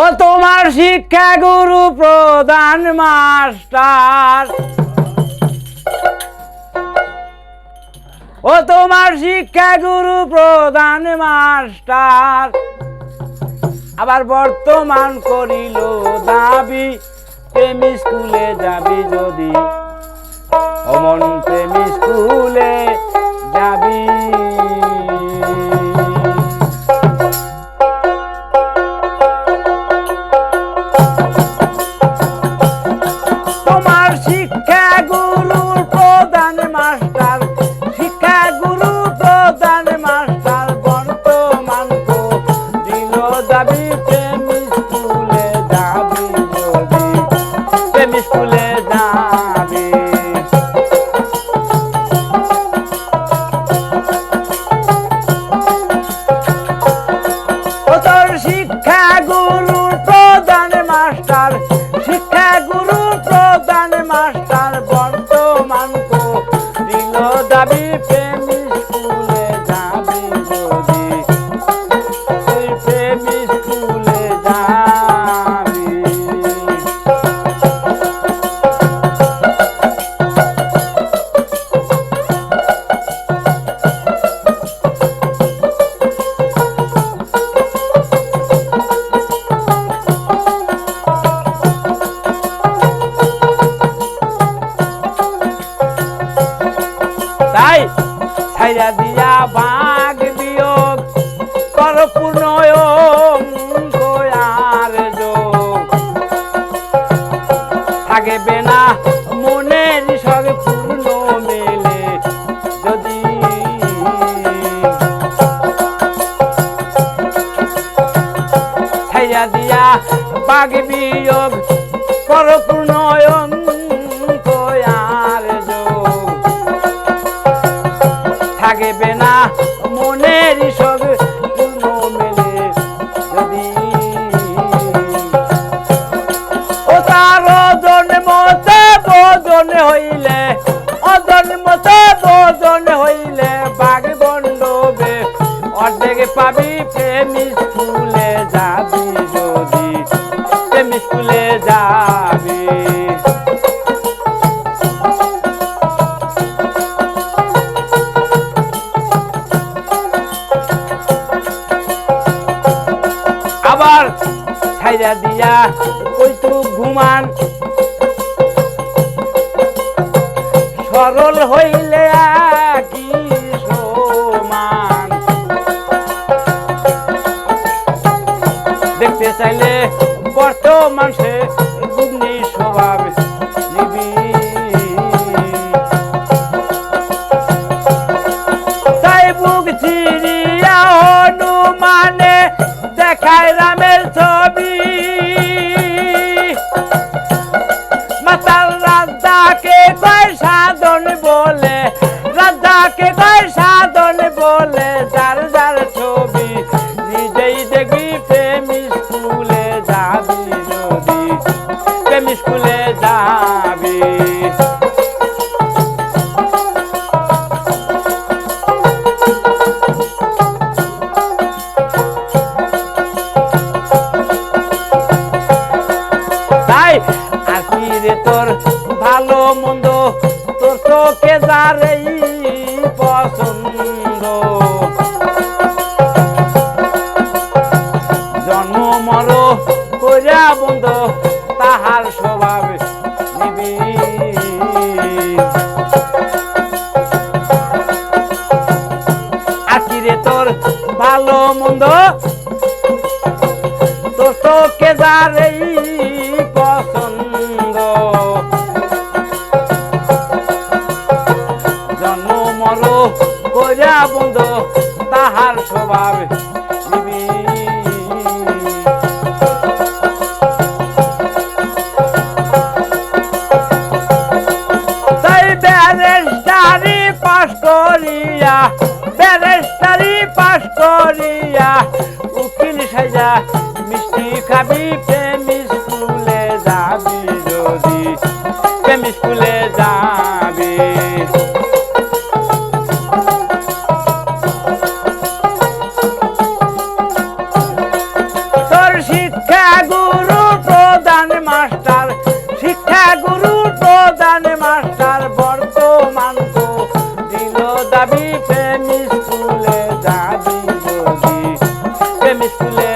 ও তোমার শিক্ষা গুরু প্রধান মাস্টার। ও তোমার শিক্ষা গুরু প্রধান মাস্টার। আবার বর্তমান করিল দাবি, প্রেমী স্কুলে যাবি যদি। অমন প্রেমী স্কুলে যাবি। মাস্টার শিক্ষা গুরু প্রধান মাস্টার বর্তমান দিল দাবি প্রেমী স্কুলে। দিয়া বাঘ বিয়োগ কর যোগ। থাকবে না মনের সঙ্গে পূর্ণ মেলে যদি। দিয়া বাঘ বিয়োগ কর পূর্ণয়ম মনের সব হইলে ওজন মতে বোজন হইলে বাঘ বন্ডবে অর্ধেক পাবি প্রেমী স্কুলে যাবি যদি, প্রেমী স্কুলে যাবি। আবার ছাইরা দিয়া কইতু ঘুমান। সরল হইলে কি 他比 তাই কি রে তোর ভালো মন্দ, তোর চোখে যারেই পছন্দ। জন্ম মর করিয়া বন্ধ, তাহার স্বভাব নিবি। আর কি রে তোর ভালো মন্দ, তোর চোখে যারেই পছন্দ করিয়া ব্যারেস্টারি পাস করিয়া উকিল সাজা মিষ্টি খাবি প্রেমী স্কুলে যাবি যদি। প্রেমী স্কুলে যাবি যদি প্রেম স্কুলে